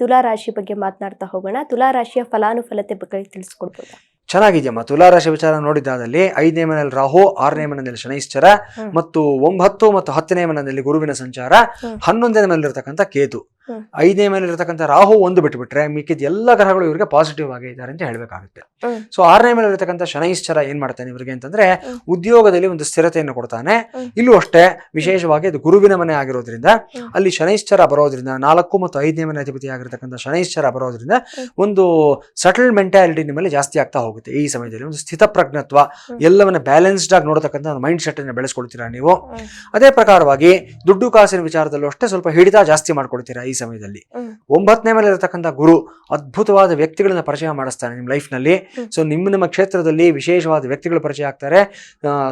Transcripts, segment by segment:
ತುಲಾ ರಾಶಿ ಬಗ್ಗೆ ಮಾತನಾಡ್ತಾ ಹೋಗೋಣ. ತುಲಾ ರಾಶಿಯ ಫಲಾನುಫಲತೆ ಬಗ್ಗೆ ತಿಳಿಸ್ಕೊಡ್ಬೋದು? ಚೆನ್ನಾಗಿದೆಯಮ್ಮ. ತುಲಾರಾಶಿ ವಿಚಾರ ನೋಡಿದ್ದಾದಲ್ಲಿ ಐದನೇ ಮನೆಯಲ್ಲಿ ರಾಹು ಆರನೇ ಮನೆಯಲ್ಲಿ ಶನೈಶ್ಚರ ಮತ್ತು ಒಂಬತ್ತು ಮತ್ತು ಹತ್ತನೇ ಮನೆಯಲ್ಲಿ ಗುರುವಿನ ಸಂಚಾರ. ಹನ್ನೊಂದನೇ ಮನೆಯಲ್ಲಿರ್ತಕ್ಕಂಥ ಕೇತು. ಹ್ಮ್. ಮನೆಯಲ್ಲಿ ಇರತಕ್ಕಂಥ ರಾಹು ಒಂದು ಬಿಟ್ಬಿಟ್ರೆ ಮಿಕ್ಕಿದ ಎಲ್ಲ ಗ್ರಹಗಳು ಇವರಿಗೆ ಪಾಸಿಟಿವ್ ಆಗಿ ಇದ್ದಾರೆ ಅಂತ ಹೇಳಬೇಕಾಗುತ್ತೆ. ಸೊ ಆರನೇ ಮನೆಯಲ್ಲಿರ್ತಕ್ಕಂಥ ಶನೈಶ್ಚರ ಏನ್ ಮಾಡ್ತಾನೆ ಇವರಿಗೆ ಅಂತಂದ್ರೆ. ಉದ್ಯೋಗದಲ್ಲಿ ಒಂದು ಸ್ಥಿರತೆಯನ್ನು ಕೊಡ್ತಾನೆ ಇಲ್ಲೂ ಅಷ್ಟೇ ವಿಶೇಷವಾಗಿ ಅದು ಗುರುವಿನ ಮನೆ ಆಗಿರೋದ್ರಿಂದ ಅಲ್ಲಿ ಶನೈಶ್ಚರ ಬರೋದ್ರಿಂದ ನಾಲ್ಕು ಮತ್ತು ಐದನೇ ಮನೆ ಅಧಿಪತಿ ಆಗಿರತಕ್ಕಂಥ ಶನೈಶ್ಚರ ಬರೋದ್ರಿಂದ ಒಂದು ಸಟಲ್ ಮೆಂಟಾಲಿಟಿ ನಿಮ್ಮಲ್ಲಿ ಜಾಸ್ತಿ ಆಗ್ತಾ ಹೋಗುತ್ತೆ ಈ ಸಮಯದಲ್ಲಿ ಒಂದು ಸ್ಥಿತಪ್ರಜ್ಞತ್ವ. ಎಲ್ಲವನ್ನ ಬ್ಯಾಲೆನ್ಸ್ಡ್ ಆಗಿ ನೋಡತಕ್ಕಂಥ ಒಂದು ಮೈಂಡ್ ಸೆಟ್ ಅನ್ನು ಬೆಳೆಸ್ಕೊಳ್ತೀರಾ ನೀವು ಅದೇ ಪ್ರಕಾರವಾಗಿ ದುಡ್ಡು ಕಾಸಿನ ವಿಚಾರದಲ್ಲೂ ಅಷ್ಟೇ ಸ್ವಲ್ಪ ಹಿಡಿತ ಜಾಸ್ತಿ ಮಾಡ್ಕೊಳ್ತೀರಾ ಈ ಸಮಯದಲ್ಲಿ. ಒಂಬತ್ತನೇ ಮೇಲೆ ಇರತಕ್ಕಂಥ ಗುರು ಅದ್ಭುತವಾದ ವ್ಯಕ್ತಿಗಳನ್ನ ಪರಿಚಯ ಮಾಡಿಸ್ತಾನೆ ನಿಮ್ಮ ಲೈಫ್ನಲ್ಲಿ ನಲ್ಲಿ. ಸೊ ನಿಮ್ಮ ನಿಮ್ಮ ಕ್ಷೇತ್ರದಲ್ಲಿ ವಿಶೇಷವಾದ ವ್ಯಕ್ತಿಗಳು ಪರಿಚಯ ಆಗ್ತಾರೆ.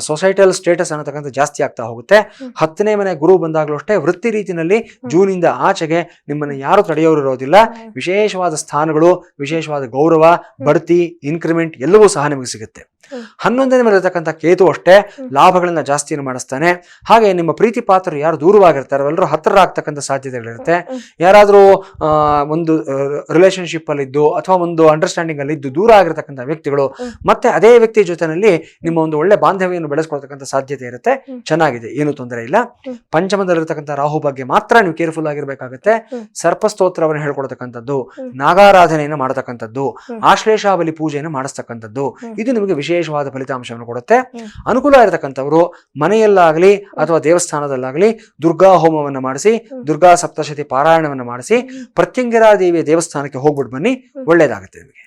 ಸೊಸೈಟಲ್ ಸ್ಟೇಟಸ್ ಅನ್ನತಕ್ಕಂಥ ಜಾಸ್ತಿ ಆಗ್ತಾ ಹೋಗುತ್ತೆ. ಹತ್ತನೇ ಮನೆ ಗುರು ಬಂದಾಗಲೂ ಅಷ್ಟೇ ವೃತ್ತಿ ರೀತಿನಲ್ಲಿ ಜೂನಿಂದ ಆಚೆಗೆ ನಿಮ್ಮನ್ನು ಯಾರು ತಡೆಯೋರು ಇರೋದಿಲ್ಲ. ವಿಶೇಷವಾದ ಸ್ಥಾನಗಳು ವಿಶೇಷವಾದ ಗೌರವ ಬಡ್ತಿ ಇನ್ಕ್ರಿಮೆಂಟ್ ಎಲ್ಲವೂ ಸಹ ನಿಮಗೆ ಸಿಗುತ್ತೆ. ಹನ್ನೊಂದನೇ ಮೇಲೆ ಇರತಕ್ಕಂಥ ಕೇತು ಅಷ್ಟೇ. ಲಾಭಗಳನ್ನ ಜಾಸ್ತಿಯನ್ನು ಮಾಡಿಸ್ತಾನೆ ಹಾಗೆ ನಿಮ್ಮ ಪ್ರೀತಿ ಪಾತ್ರರು ಯಾರು ದೂರವಾಗಿರ್ತಾರೆ ಎಲ್ಲರೂ ಹತ್ತಿರ ಆಗ್ತಕ್ಕಂಥ ಸಾಧ್ಯತೆಗಳಿರುತ್ತೆ. ಯಾರಾದರೂ ಒಂದು ರಿಲೇಶನ್ಶಿಪ್ ಅಲ್ಲಿ ಇದ್ದು ಅಥವಾ ಒಂದು ಅಂಡರ್ಸ್ಟ್ಯಾಂಡಿಂಗ್ ಅಲ್ಲಿ ಇದ್ದು ದೂರ ಆಗಿರ್ತಕ್ಕಂಥ ವ್ಯಕ್ತಿಗಳು ಮತ್ತೆ ಅದೇ ವ್ಯಕ್ತಿ ಜೊತೆನಲ್ಲಿ ನಿಮ್ಮ ಒಂದು ಒಳ್ಳೆ ಬಾಂಧವ್ಯವನ್ನು ಬೆಳೆಸ್ಕೊಳ್ತಕ್ಕಂಥ ಸಾಧ್ಯತೆ ಇರುತ್ತೆ ಚೆನ್ನಾಗಿದೆ ಏನು ತೊಂದರೆ ಇಲ್ಲ. ಪಂಚಮದಲ್ಲಿರ್ತಕ್ಕಂಥ ರಾಹು ಬಗ್ಗೆ ಮಾತ್ರ ನೀವು ಕೇರ್ಫುಲ್ ಆಗಿರ್ಬೇಕಾಗತ್ತೆ. ಸರ್ಪಸ್ತೋತ್ರವನ್ನು ಹೇಳ್ಕೊಡ್ತಕ್ಕಂಥದ್ದು. ನಾಗಾರಾಧನೆಯನ್ನು ಮಾಡತಕ್ಕಂಥದ್ದು ಆಶ್ಲೇಷಾವಲಿ ಪೂಜೆಯನ್ನು ಮಾಡಿಸ್ತಕ್ಕಂಥದ್ದು. ಇದು ನಿಮಗೆ ವಿಶೇಷವಾದ ಫಲಿತಾಂಶವನ್ನು ಕೊಡುತ್ತೆ. ಅನುಕೂಲ ಇರತಕ್ಕಂಥವ್ರು ಮನೆಯಲ್ಲಾಗಲಿ ಅಥವಾ ದೇವಸ್ಥಾನದಲ್ಲಾಗಲಿ ದುರ್ಗಾ ಹೋಮವನ್ನು ಮಾಡಿಸಿ ದುರ್ಗಾ ಸಪ್ತಶತಿ ಪಾರಾಯಣವನ್ನು ಮಾಡಿಸಿ ಪ್ರತ್ಯಂಗಿರಾ ದೇವಿಯ ದೇವಸ್ಥಾನಕ್ಕೆ ಹೋಗ್ಬಿಟ್ಟು ಬನ್ನಿ. ಒಳ್ಳೇದಾಗುತ್ತೆ ನಿಮಗೆ.